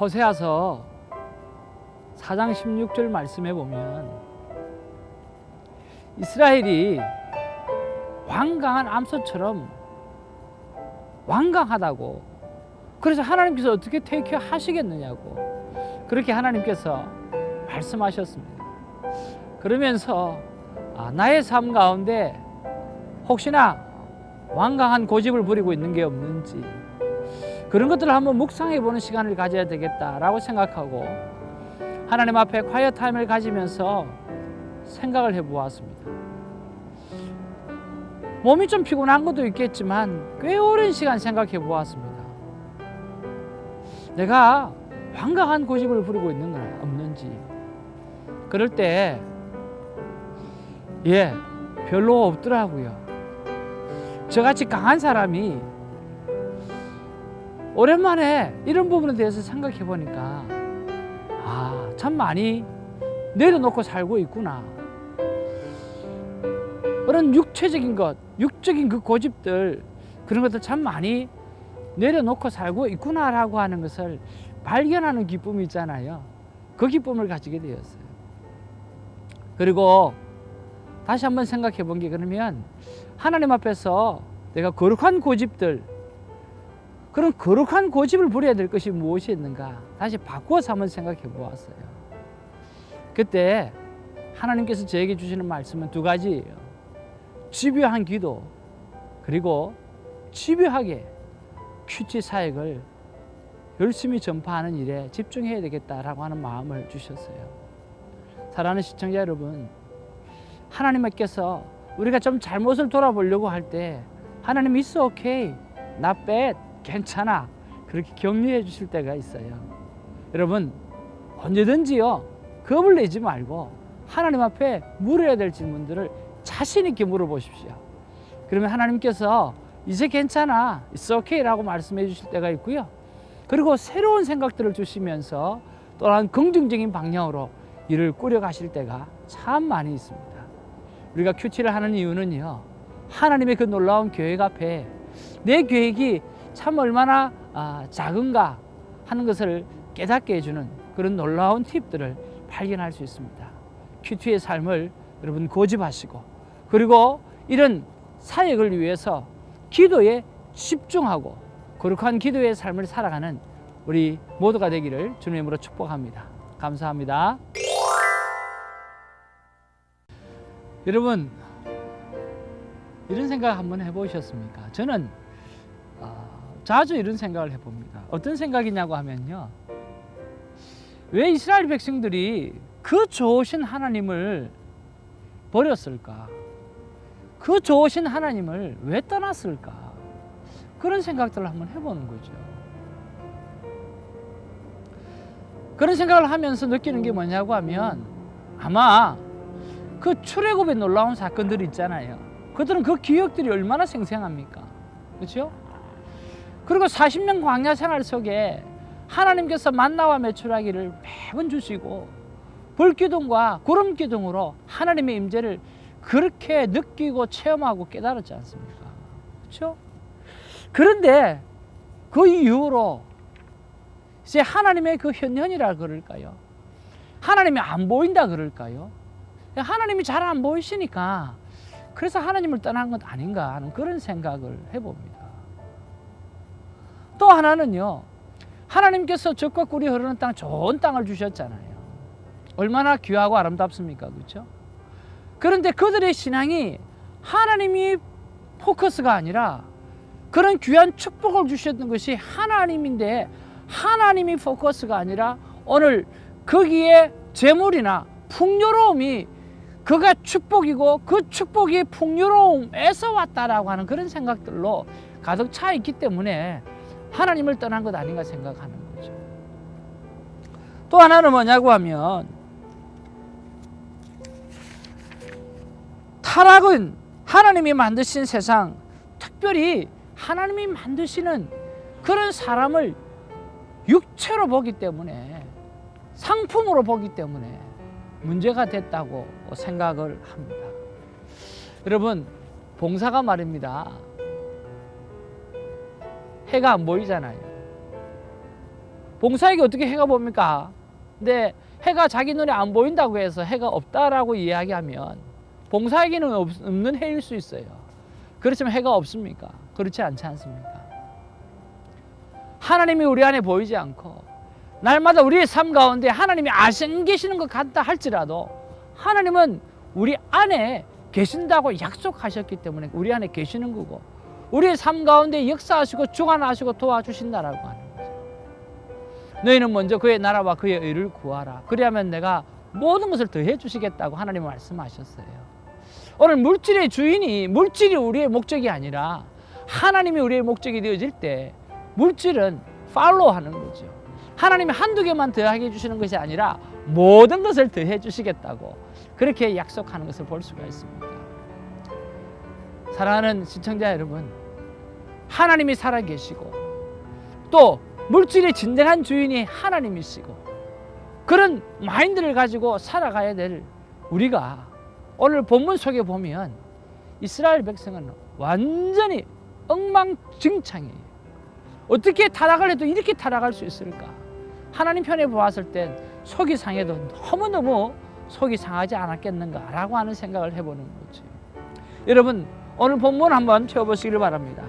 호세아서 4장 16절 말씀해 보면 이스라엘이 완강한 암소처럼 완강하다고 그래서 하나님께서 어떻게 테이크 하시겠느냐고 그렇게 하나님께서 말씀하셨습니다. 그러면서 아, 나의 삶 가운데 혹시나 완강한 고집을 부리고 있는 게 없는지 그런 것들을 한번 묵상해 보는 시간을 가져야 되겠다라고 생각하고 하나님 앞에 콰이어 타임을 가지면서 생각을 해 보았습니다. 몸이 좀 피곤한 것도 있겠지만 꽤 오랜 시간 생각해 보았습니다. 내가 완강한 고집을 부리고 있는 건 없는지 그럴 때 예, 별로 없더라고요. 저같이 강한 사람이 오랜만에 이런 부분에 대해서 생각해 보니까 아, 참 많이 내려놓고 살고 있구나. 그런 육체적인 것, 육적인 그 고집들, 그런 것들 참 많이 내려놓고 살고 있구나라고 하는 것을 발견하는 기쁨이 있잖아요. 그 기쁨을 가지게 되었어요. 그리고 다시 한번 생각해 본 게 그러면 하나님 앞에서 내가 거룩한 고집들, 그런 거룩한 고집을 부려야 될 것이 무엇이 있는가 다시 바꾸어서 한번 생각해 보았어요. 그때 하나님께서 저에게 주시는 말씀은 두 가지예요. 집요한 기도 그리고 집요하게 큐티 사역을 열심히 전파하는 일에 집중해야 되겠다라고 하는 마음을 주셨어요. 사랑하는 시청자 여러분, 하나님께서 우리가 좀 잘못을 돌아보려고 할 때 하나님 있어 오케이 나 빼 괜찮아 그렇게 격려해 주실 때가 있어요. 여러분 언제든지요 겁을 내지 말고 하나님 앞에 물어야 될 질문들을 자신 있게 물어보십시오. 그러면 하나님께서 이제 괜찮아, it's okay라고 말씀해 주실 때가 있고요. 그리고 새로운 생각들을 주시면서 또한 긍정적인 방향으로 일을 꾸려가실 때가 참 많이 있습니다. 우리가 큐티를 하는 이유는요, 하나님의 그 놀라운 계획 앞에 내 계획이 참 얼마나 아, 작은가 하는 것을 깨닫게 해주는 그런 놀라운 팁들을 발견할 수 있습니다. 큐티의 삶을 여러분 고집하시고 그리고 이런 사역을 위해서 기도에 집중하고 거룩한 기도의 삶을 살아가는 우리 모두가 되기를 주님으로 축복합니다. 감사합니다. 여러분 이런 생각 한번 해보셨습니까? 저는 어, 자주 이런 생각을 해봅니다. 어떤 생각이냐고 하면요. 왜 이스라엘 백성들이 그 좋으신 하나님을 버렸을까? 그 좋으신 하나님을 왜 떠났을까? 그런 생각들을 한번 해보는 거죠. 그런 생각을 하면서 느끼는 게 뭐냐고 하면 아마 그 출애굽의 놀라운 사건들이 있잖아요. 그들은 그 기억들이 얼마나 생생합니까? 그렇죠? 그리고 40년 광야 생활 속에 하나님께서 만나와 메추라기를 매번 주시고 불기둥과 구름 기둥으로 하나님의 임재를 그렇게 느끼고 체험하고 깨달았지 않습니까? 그렇죠? 그런데 그 이후로 이제 하나님의 그 현현이라 그럴까요? 하나님이 안 보인다 그럴까요? 하나님이 잘 안 보이시니까 그래서 하나님을 떠난 것 아닌가 하는 그런 생각을 해봅니다. 또 하나는요, 하나님께서 적과 꿀이 흐르는 땅 좋은 땅을 주셨잖아요. 얼마나 귀하고 아름답습니까? 그렇죠? 그런데 그들의 신앙이 하나님이 포커스가 아니라 그런 귀한 축복을 주셨던 것이 하나님인데 하나님이 포커스가 아니라 오늘 거기에 재물이나 풍요로움이 그가 축복이고 그 축복이 풍요로움에서 왔다라고 하는 그런 생각들로 가득 차 있기 때문에 하나님을 떠난 것 아닌가 생각하는 거죠. 또 하나는 뭐냐고 하면 타락은 하나님이 만드신 세상, 특별히 하나님이 만드시는 그런 사람을 육체로 보기 때문에 상품으로 보기 때문에 문제가 됐다고 생각을 합니다. 여러분, 봉사가 말입니다. 해가 안 보이잖아요. 봉사에게 어떻게 해가 봅니까? 근데 해가 자기 눈에 안 보인다고 해서 해가 없다라고 이야기하면 봉사에게는 없, 없는 해일 수 있어요. 그렇지만 해가 없습니까? 그렇지 않지 않습니까? 하나님이 우리 안에 보이지 않고 날마다 우리의 삶 가운데 하나님이 아신 계시는 것 같다 할지라도 하나님은 우리 안에 계신다고 약속하셨기 때문에 우리 안에 계시는 거고 우리의 삶 가운데 역사하시고 주관하시고 도와주신다라고 하는 거죠. 너희는 먼저 그의 나라와 그의 의를 구하라. 그리하면 내가 모든 것을 더해 주시겠다고 하나님 말씀하셨어요. 오늘 물질의 주인이 물질이 우리의 목적이 아니라 하나님이 우리의 목적이 되어질 때 물질은 팔로우 하는 거죠. 하나님이 한두 개만 더하게 해주시는 것이 아니라 모든 것을 더해 주시겠다고 그렇게 약속하는 것을 볼 수가 있습니다. 사랑하는 시청자 여러분, 하나님이 살아계시고 또 물질의 진정한 주인이 하나님이시고 그런 마인드를 가지고 살아가야 될 우리가 오늘 본문 속에 보면 이스라엘 백성은 완전히 엉망진창이에요. 어떻게 타락을 해도 이렇게 타락할 수 있을까? 하나님 편에 보았을 땐 속이 상해도 너무너무 속이 상하지 않았겠는가라고 하는 생각을 해보는 거지. 여러분 오늘 본문 한번 펴보시기를 바랍니다.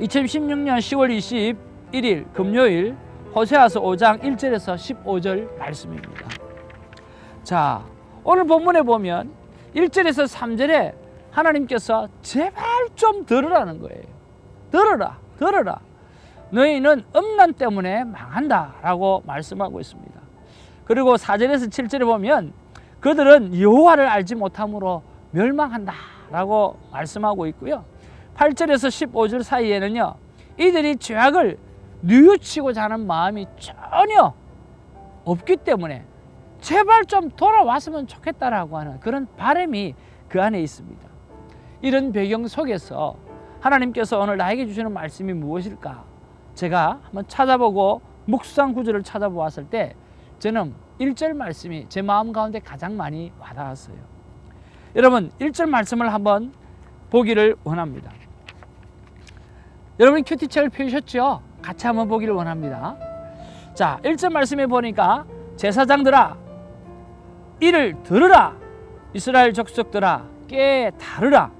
2016년 10월 21일 금요일 호세아서 5장 1절에서 15절 말씀입니다. 자, 오늘 본문에 보면 1절에서 3절에 하나님께서 제발 좀 들으라는 거예요. 들어라, 들어라. 너희는 음란 때문에 망한다 라고 말씀하고 있습니다. 그리고 4절에서 7절에 보면 그들은 여호와를 알지 못함으로 멸망한다 라고 말씀하고 있고요. 8절에서 15절 사이에는요. 이들이 죄악을 뉘우치고자 하는 마음이 전혀 없기 때문에 제발 좀 돌아왔으면 좋겠다라고 하는 그런 바람이 그 안에 있습니다. 이런 배경 속에서 하나님께서 오늘 나에게 주시는 말씀이 무엇일까? 제가 한번 찾아보고 묵상 구절을 찾아보았을 때 저는 1절 말씀이 제 마음 가운데 가장 많이 와닿았어요. 여러분 1절 말씀을 한번 보기를 원합니다. 여러분 큐티책을 펴주셨죠? 같이 한번 보기를 원합니다. 자, 1절 말씀에 보니까 제사장들아 이를 들으라. 이스라엘 족속들아 깨달으라.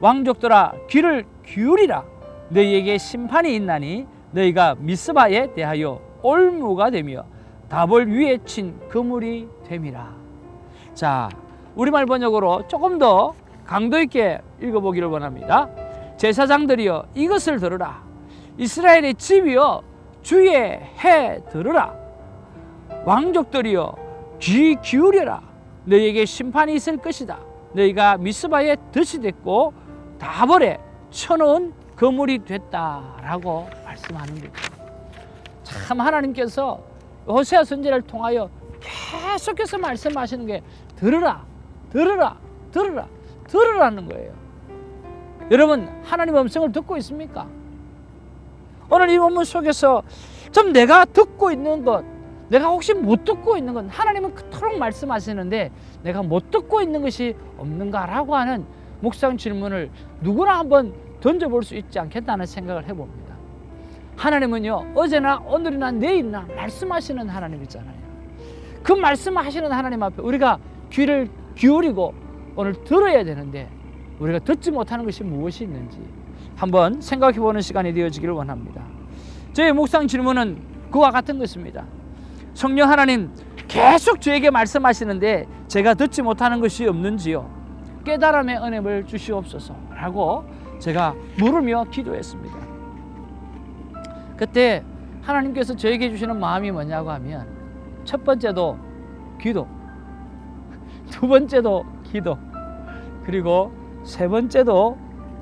왕족들아 귀를 기울이라. 너희에게 심판이 있나니 너희가 미스바에 대하여 올무가 되며 다볼 위에 친 그물이 됨이라. 자 우리말 번역으로 조금 더 강도 있게 읽어보기를 원합니다 제사장들이여 이것을 들으라. 이스라엘의 집이여 주의 해 들으라. 왕족들이여 귀 기울여라. 너희에게 심판이 있을 것이다. 너희가 미스바에 덫이 됐고 다벌에 쳐놓은 거물이 됐다라고 말씀하는 거죠. 참 하나님께서 호세아 선지를 통하여 계속해서 말씀하시는 게 들으라 들으라 들으라 들으라는 거예요 여러분 하나님 음성을 듣고 있습니까? 오늘 이 본문 속에서 좀 내가 듣고 있는 것 내가 혹시 못 듣고 있는 것 하나님은 그토록 말씀하시는데 내가 못 듣고 있는 것이 없는가라고 하는 묵상 질문을 누구나 한번 던져볼 수 있지 않겠다는 생각을 해봅니다. 하나님은요 어제나 오늘이나 내일이나 말씀하시는 하나님이잖아요. 그 말씀하시는 하나님 앞에 우리가 귀를 기울이고 오늘 들어야 되는데 우리가 듣지 못하는 것이 무엇이 있는지 한번 생각해 보는 시간이 되어지기를 원합니다. 저의 묵상 질문은 그와 같은 것입니다. 성령 하나님 계속 저에게 말씀하시는데 제가 듣지 못하는 것이 없는지요? 깨달음의 은혜를 주시옵소서라고 제가 물으며 기도했습니다. 그때 하나님께서 저에게 주시는 마음이 뭐냐고 하면 첫 번째도 기도, 두 번째도 기도, 그리고 세 번째도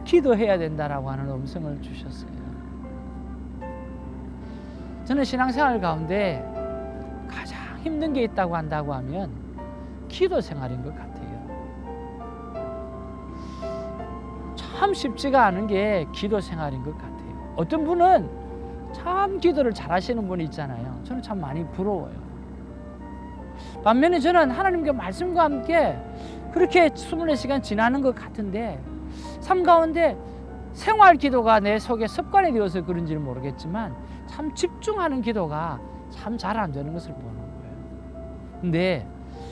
기도해야 된다라고 하는 음성을 주셨어요. 저는 신앙생활 가운데 가장 힘든 게 있다고 한다고 하면 기도 생활인 것 같아요. 참 쉽지가 않은 게 기도 생활인 것 같아요. 어떤 분은 참 기도를 잘 하시는 분이 있잖아요. 저는 참 많이 부러워요. 반면에 저는 하나님께 말씀과 함께 그렇게 24시간 지나는 것 같은데 삶 가운데 생활 기도가 내 속에 습관이 되어서 그런지는 모르겠지만 참 집중하는 기도가 참 잘 안 되는 것을 보는 거예요. 근데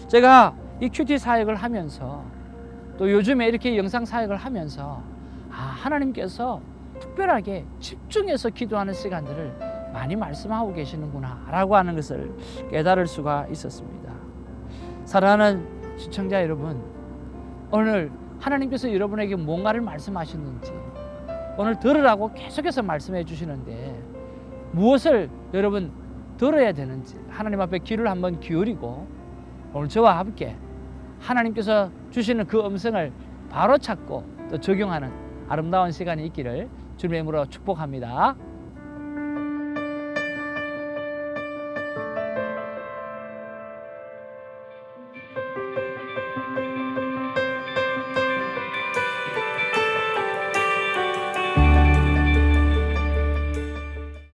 제가 이 큐티 사역을 하면서 또 요즘에 이렇게 영상 사역을 하면서 아, 하나님께서 특별하게 집중해서 기도하는 시간들을 많이 말씀하고 계시는구나 라고 하는 것을 깨달을 수가 있었습니다. 사랑하는 시청자 여러분, 오늘 하나님께서 여러분에게 뭔가를 말씀하셨는지 오늘 들으라고 계속해서 말씀해 주시는데 무엇을 여러분 들어야 되는지 하나님 앞에 귀를 한번 기울이고 오늘 저와 함께 하나님께서 주시는 그 음성을 바로 찾고 또 적용하는 아름다운 시간이 있기를 주님의 이름으로 축복합니다.